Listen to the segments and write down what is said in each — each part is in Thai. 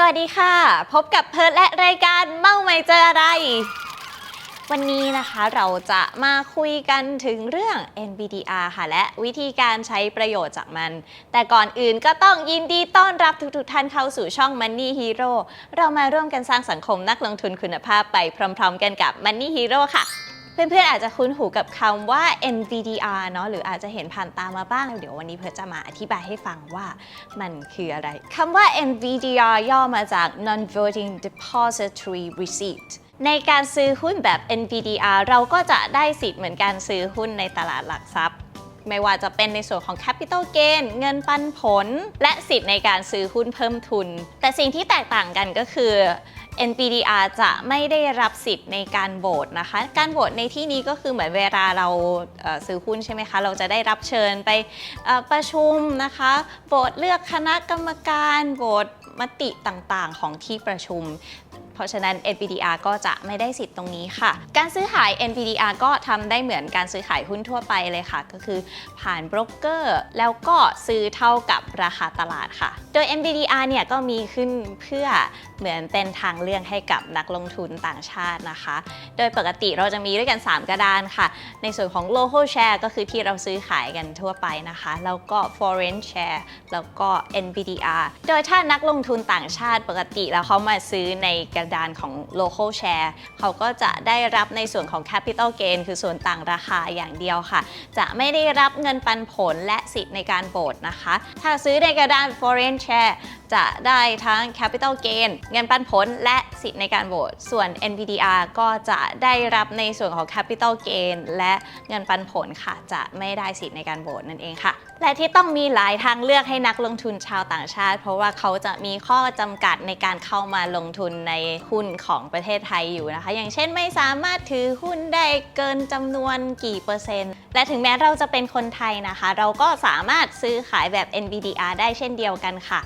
สวัสดีค่ะ พบกับเพิร์ดและรายการเมาไม่เจออะไร วันนี้นะคะเราจะมาคุยกันถึงเรื่อง NVDR ค่ะ และวิธีการใช้ประโยชน์จากมัน แต่ก่อนอื่นก็ต้องยินดีต้อนรับทุกๆท่านเข้าสู่ช่อง Money Hero เรามาร่วมกันสร้างสังคมนักลงทุนคุณภาพไปพร้อม ๆ กันกับ Money Hero ค่ะ เพื่อนๆอาจจะคุ้นหูกับคำว่า NVDR เนาะหรืออาจจะเห็นผ่านตามาบ้าง เดี๋ยววันนี้เพื่อจะมาอธิบายให้ฟังว่ามันคืออะไรคำว่า NVDR ย่อมาจาก Non-Voting Depository Receipt ในการซื้อหุ้นแบบ NVDR เราก็จะได้สิทธิ์เหมือนการซื้อหุ้นในตลาดหลักทรัพย์ ไม่ว่าจะเป็นในส่วนของ Capital Gain เงินปันผล และสิทธิ์ในการซื้อหุ้นเพิ่มทุน แต่สิ่งที่แตกต่างกันก็คือ NPDR จะไม่ได้รับสิทธิ์ในการโหวตนะคะ การโหวตในที่นี้ก็คือเหมือนเวลาเราซื้อหุ้นใช่ไหมคะ เราจะได้รับเชิญไปประชุมนะคะโหวตเลือกคณะกรรมการโหวตมติต่างๆ ของที่ประชุม เพราะฉะนั้น NPDR ก็จะไม่ได้สิทธิ์ตรงนี้ค่ะ การซื้อขาย NPDR ก็ทำได้เหมือนการซื้อขายหุ้นทั่วไปเลยค่ะ ก็คือผ่านโบรกเกอร์ แล้วก็ซื้อเท่ากับราคาตลาดค่ะ ดย NPDR เนี่ยก็มีขึ้นเพื่อเหมือนเป็นทางเลือกให้กับนักลงทุนต่างชาตินะคะ โดยปกติเราจะมีด้วยกัน 3 กระดานค่ะ ในส่วนของ local share ก็คือที่เราซื้อขายกันทั่วไปนะคะ แล้วก็ foreign share แล้วก็ NPDR โดยถ้านักลงทุนต่างชาติปกติแล้วเขามาซื้อในกระดานของ local share เขาก็จะได้รับในส่วนของ capital gain คือส่วนต่างราคาอย่างเดียวค่ะ จะไม่ได้รับเงินปันผลและสิทธิ์ในการโบดนะคะ ถ้าซื้อในกระดาน foreign share share จะได้ทั้ง capital gain เงินปันผลและสิทธิ์ในการโหวต ส่วน NVDR ก็จะได้รับในส่วนของ capital gain และเงินปันผลค่ะ จะไม่ได้สิทธิ์ในการโหวตนั่นเองค่ะ และที่ต้องมีหลายทางเลือกให้นักลงทุนชาวต่างชาติ เพราะว่าเขาจะมีข้อจำกัดในการเข้ามาลงทุนในหุ้นของประเทศไทยอยู่นะคะ อย่างเช่นไม่สามารถถือหุ้นได้เกินจำนวนกี่เปอร์เซ็นต์ และถึงแม้เราจะเป็นคนไทยนะคะ เราก็สามารถซื้อขายแบบ NVDR ได้เช่นเดียวกันค่ะ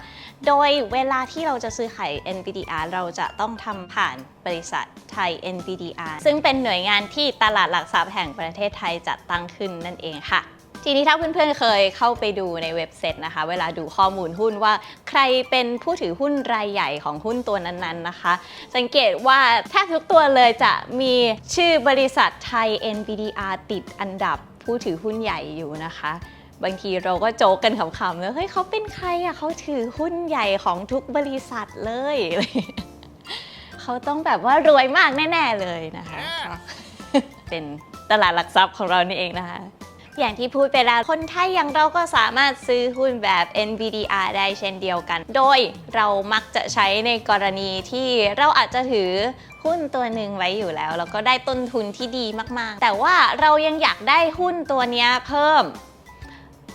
โดดยเวลาที่เราจะซื้อขาย NVDR เราจะต้องทำผ่านบริษัทไทย NVDR ซึ่งเป็นหน่วยงานที่ตลาดหลักทรัพย์แห่งประเทศไทยจัดตั้งขึ้นนั่นเองค่ะ ทีนี้ถ้าเพื่อนๆเคยเข้าไปดูในเว็บเซตนะคะ เวลาดูข้อมูลหุ้นว่าใครเป็นผู้ถือหุ้นรายใหญ่ของหุ้นตัวนั้นๆนะคะ สังเกตว่าแทบทุกตัวเลยจะมีชื่อบริษัทไทย NVDR ติดอันดับผู้ถือหุ้นใหญ่อยู่นะคะ บางทีเราก็โจกกันขำๆเลยเฮ้ยเขาเป็นใครอะเขาถือหุ้นใหญ่ของทุกบริษัทเลย เขาต้องแบบว่ารวยมากแน่ ๆ เลยนะคะก็เป็นตลาดหลักทรัพย์ของเรานี่เองนะคะ อย่างที่พูดไปแล้วคนไทยอย่างเราก็สามารถซื้อหุ้นแบบ NVDR ได้เช่นเดียวกัน โดยเรามักจะใช้ในกรณีที่เราอาจจะถือหุ้นตัวหนึ่งไว้อยู่แล้ว แล้วก็ได้ต้นทุนที่ดีมากๆ แต่ว่าเรายังอยากได้หุ้นตัวเนี้ยเพิ่ม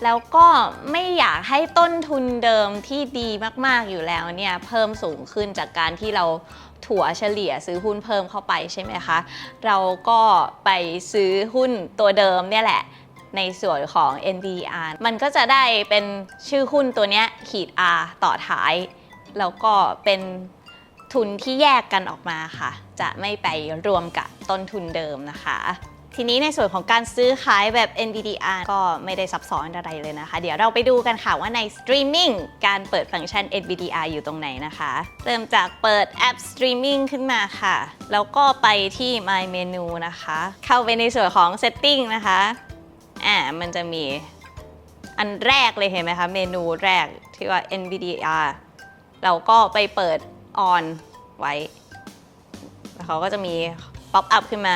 แล้วก็ไม่อยากให้ต้นทุนเดิมที่ดีมากๆอยู่แล้วเนี่ยเพิ่มสูงขึ้นจากการที่เราถั่วเฉลี่ยซื้อหุ้นเพิ่มเข้าไปใช่ไหมคะ เราก็ไปซื้อหุ้นตัวเดิมเนี่ยแหละในส่วนของ NDR มันก็จะได้เป็นชื่อหุ้นตัวเนี้ยขีด R ต่อท้าย แล้วก็เป็นทุนที่แยกกันออกมาค่ะ จะไม่ไปรวมกับต้นทุนเดิมนะคะ ทีนี้ในส่วนของการซื้อขายแบบ NVDR ก็ไม่ได้ซับซ้อนอะไรเลยนะคะ เดี๋ยวเราไปดูกันค่ะว่าในสตรีมมิ่งการเปิดฟังก์ชัน NVDR อยู่ตรงไหนนะคะ เริ่มจากเปิดแอปสตรีมมิ่งขึ้นมาค่ะ แล้วก็ไปที่ My Menu นะคะ เข้าไปในส่วนของ Setting นะคะอ่ามันจะมีอันแรกเลยเห็นไหมคะเมนูแรกที่ว่า NVDR เราก็ไปเปิด on ไว้ แล้วเขาก็จะมีป๊อปอัพขึ้นมา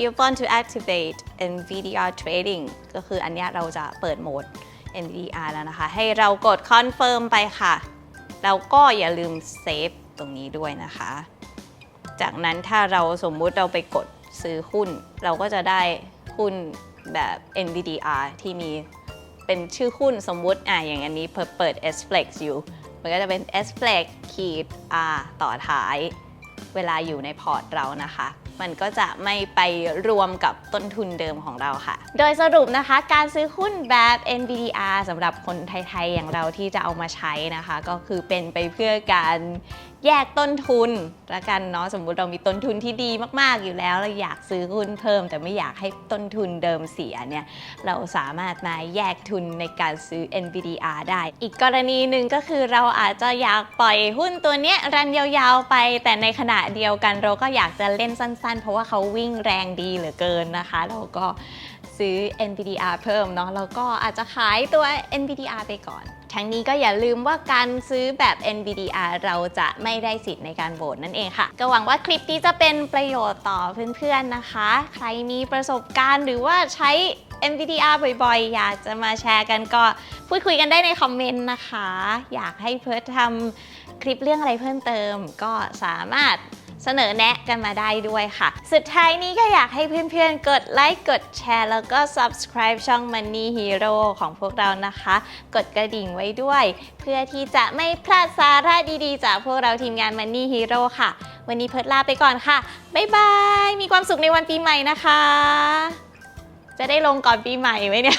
you want to activate NVDR trading ก็คืออันนี้เราจะเปิดโหมด NVDR แล้วนะคะ ให้เรากด confirm ไปค่ะ แล้วก็อย่าลืมเซฟตรงนี้ด้วยนะคะ จากนั้นถ้าเราสมมุติเราไปกดซื้อหุ้น เราก็จะได้หุ้นแบบ NVDR ที่มีเป็นชื่อหุ้นสมมุติอะอย่างอันนี้เปิดเปิด SFLEX อยู่ มันก็จะเป็น SFLEX ขีด R ต่อท้าย เวลาอยู่ในพอร์ตเรานะคะ มันก็จะไม่ไปรวมกับต้นทุนเดิมของเราค่ะ โดยสรุปนะคะการซื้อหุ้นแบบ NVDR สำหรับคนไทย ๆ อย่างเราที่จะเอามาใช้นะคะ ก็คือเป็นไปเพื่อการแยกต้นทุนละกันเนาะสมมุติเรามีต้นทุนที่ดีมากๆอยู่แล้ว เราอยากซื้อหุ้นเพิ่ม แต่ไม่อยากให้ต้นทุนเดิมเสียเนี่ยเราสามารถมาแยกทุนในการซื้อ NVDR ได้ อีกกรณีหนึ่งก็คือเราอาจจะอยากปล่อยหุ้นตัวเนี้ยรันยาวๆไป แต่ในขณะเดียวกันเราก็อยากจะเล่นสั้นๆเพราะว่าเขาวิ่งแรงดีเหลือเกินนะคะ เราก็ซื้อ NVDR เพิ่มเนาะแล้วก็อาจจะขายตัว NVDR ไปก่อน ทั้งนี้ก็อย่าลืมว่าการซื้อแบบ NVDR เราจะไม่ได้สิทธิ์ในการโหวตนั่นเองค่ะ ก็หวังว่าคลิปนี้จะเป็นประโยชน์ต่อเพื่อนๆนะคะ ใครมีประสบการณ์หรือว่าใช้ NVDR บ่อยๆ อยากจะมาแชร์กันก็พูดคุยกันได้ในคอมเมนต์นะคะ อยากให้เพิร์ททำคลิปเรื่องอะไรเพิ่มเติม ก็สามารถ เสนอแนะกันมาได้ด้วยค่ะ สุดท้ายนี้ก็อยากให้เพื่อนๆ กดไลค์กดแชร์ แล้วก็ subscribe ช่อง Money Hero ของพวกเรานะคะ กดกระดิ่งไว้ด้วย เพื่อที่จะไม่พลาดสาระดีๆ จากพวกเราทีมงาน Money Hero ค่ะ วันนี้เพิร์ดลาไปก่อนค่ะบ๊ายบายมีความสุขในวันปีใหม่นะคะ จะได้ลงก่อนปีใหม่ไหมเนี่ย